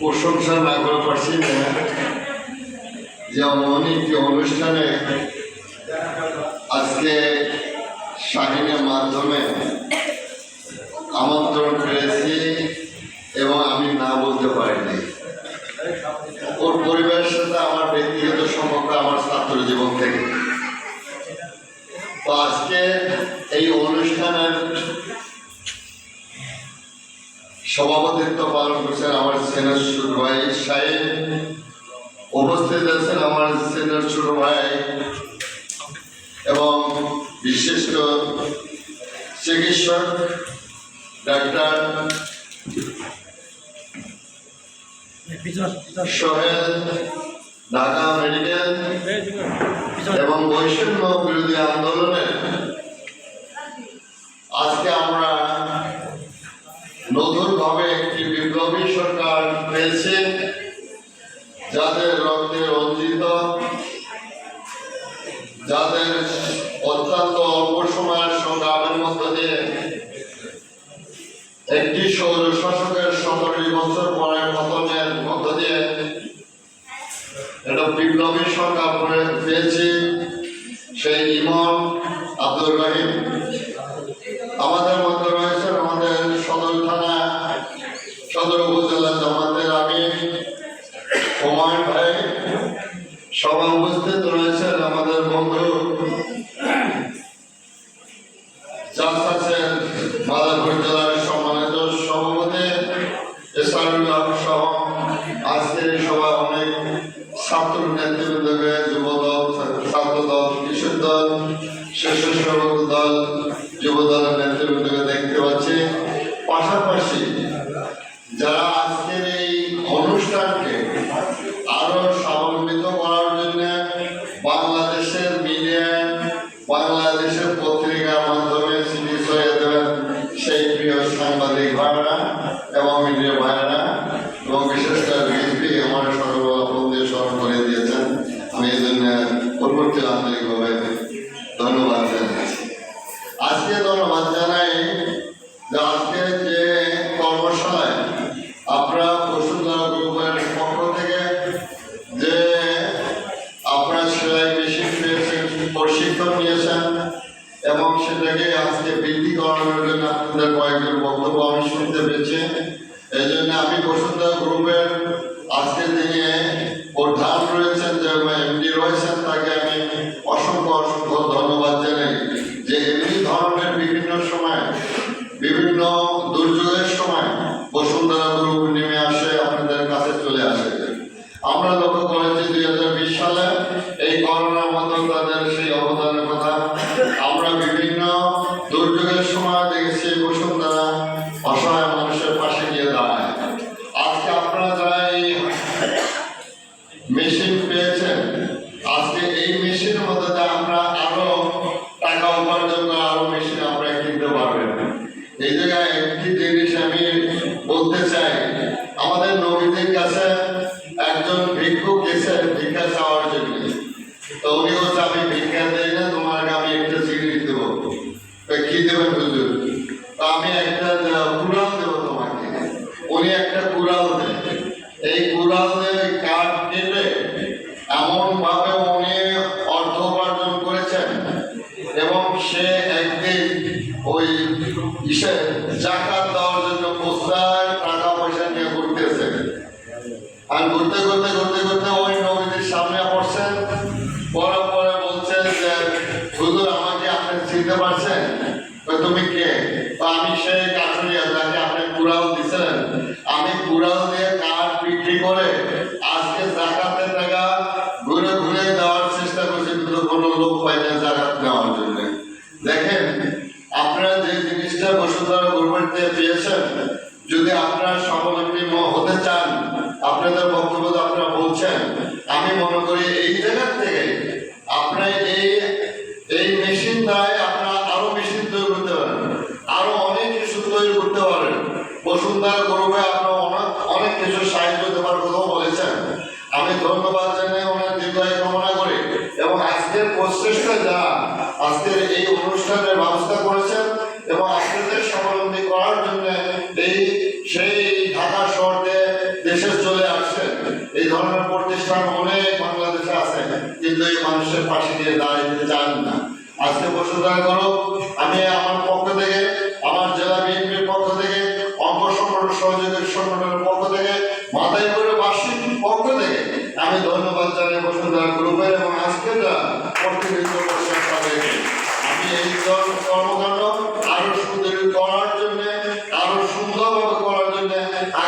প্রশংসা না করে পারছি না। যেমন একটি অনুষ্ঠানে আজকে শাহিনের মাধ্যমে আমন্ত্রণ পেয়েছি এবং আমি না বলতে পারিনি। ওর পরিবারের সাথে আমার ব্যক্তিগত সম্পর্ক আমার ছাত্র জীবন থেকে। তো আজকে এই অনুষ্ঠানের সভাপতিত্ব পালন করছেন আমার সেনার ছোট ভাই সাহেব উপস্থিত আছেন আমার সেনার ছোট ভাই। এবং বিশিষ্ট চিকিৎসক ডাক্তার সোহেল, ঢাকা মেডিকেল এবং বৈষম্য বিরোধী আন্দোলনে আজকে আমরা একটি বিপ্লবী সরকার পেয়েছে যাদের রক্তে রঞ্জিত, যাদের অত্যন্ত অল্প সময়ের সংগ্রামের মধ্য দিয়ে একটি সৌর শাসকের সতেরোটি বছর পরে পতনের মধ্য দিয়ে একটা বিপ্লবী সরকার করে- পেয়েছি সেই ইমন আব্দুর রহিম। আমাদের মধ্যে রয়েছেন আমাদের সদর থানা সদর উপজেলা জামাতের আমি হুমায়ুন ভাই সভা উপস্থিত রয়েছেন আমাদের বন্ধু পরবর্তী আন্তরিকভাবে ধন্যবাদ আজকে ধন্যবাদ জানাই যে আজকে যে কর্মশালায় আপনারা বসুন্ধরা গ্রুপের পক্ষ থেকে যে আপনারা সেলাই মেশিন পেয়েছেন, প্রশিক্ষণ নিয়েছেন এবং সেটাকে আজকে বৃদ্ধি করানোর জন্য আপনাদের কয়েকজন বক্তব্য আমি শুনতে পেয়েছি। এই জন্য আমি বসুন্ধরা গ্রুপের আজকে তিনি প্রধান রয়েছেন যে এমডি রয়েছেন কাছে একজন ভিক্ষুক ভিক্ষা চাওয়ার জন্য। তো উনি বলছে, আমি ভিক্ষা না, তোমাকে আমি একটা কি দেবেন হুজুর? তো আমি একটা কুড়াল দেবো তোমাকে। উনি একটা কুড়াল দেন। এই কুড়াল দিয়ে কাঠ কেটে এমন ভাবে উনি অর্থ উপার্জন করেছেন এবং সে একদিন ওই জাকাত চিনতে পারছেন? তুমি কে? আমি সেই কাঠুরিয়া, যাকে আপনি কুড়াল দিছেন। আমি কুড়াল দিয়ে কাঠ বিক্রি করে আজকে জাকাতের টাকা ঘুরে ঘুরে দেওয়ার চেষ্টা করছি, কিন্তু কোনো লোক পাই না জাকাত নেওয়ার জন্য। দেখেন, আপনারা যে জিনিসটা বসুন্ধরা গভর্নমেন্ট দিয়ে পেয়েছেন, যদি আপনারা ম- হতে চান, আপনাদের বক্তব্য আপনারা বলছেন। আমি মনে করি এই জায়গা থেকে আপনারা এই এই মেশিন দ্বারাই আপনারা আরও মেশিন তৈরি করতে পারেন আরও অনেক কিছু তৈরি করতে পারেন বসুন্ধরা গরুবে আপনারা অনেক কিছু সাহায্য দেওয়ার কথাও বলেছেন। আমি ধন্যবাদ জানাই ওনার দীর্ঘায়ু কামনা করি এবং আজকের প্রচেষ্টা যা আজকের এই অনুষ্ঠানের ব্যবস্থা করেছেন এবং আপনাদের স্বাবলম্বী করার জন্য এই, সেই ঢাকা শহরে ধরনের প্রতিষ্ঠান অনেক বাংলাদেশে আছে, কিন্তু এই মানুষের পাশে গিয়ে দাঁড়াতে চান না। আজকে বসুন্ধরা করো, আমি আমার পক্ষ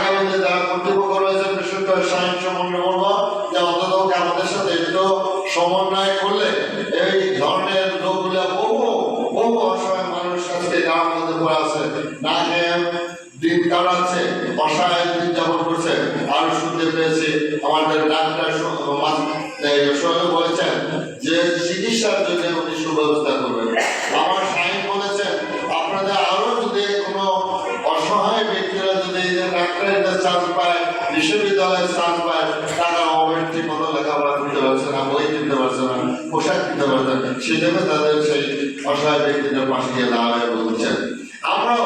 আগামীতে যারা কর্তৃপক্ষ রয়েছে বিশেষ করে সাহিত্য মনে যে অন্তত আমাদের সাথে একটু সমন্বয় করলে এই ধরনের লোকগুলো বহু বহু অসহায় মানুষ আজকে গ্রামের মধ্যে পড়ে আছে। না খেয়ে দিন কাটাচ্ছে, অসহায় দিন যাপন করছে। আরও শুনতে পেয়েছি, আমাদের ডাক্তার সোহেল বলেছেন যে চিকিৎসার জন্য চান্স পায়, বিশ্ববিদ্যালয়ের চান্স পায় তারা ঠিক মতো লেখাপড়া করতে পারছে না, বই কিনতে পারছে না, পোশাক কিনতে পারছে না। সেজন্য তাদের সেই অসহায় ব্যক্তিদের পাশে গিয়ে দাঁড়াবে বলছেন। আমরাও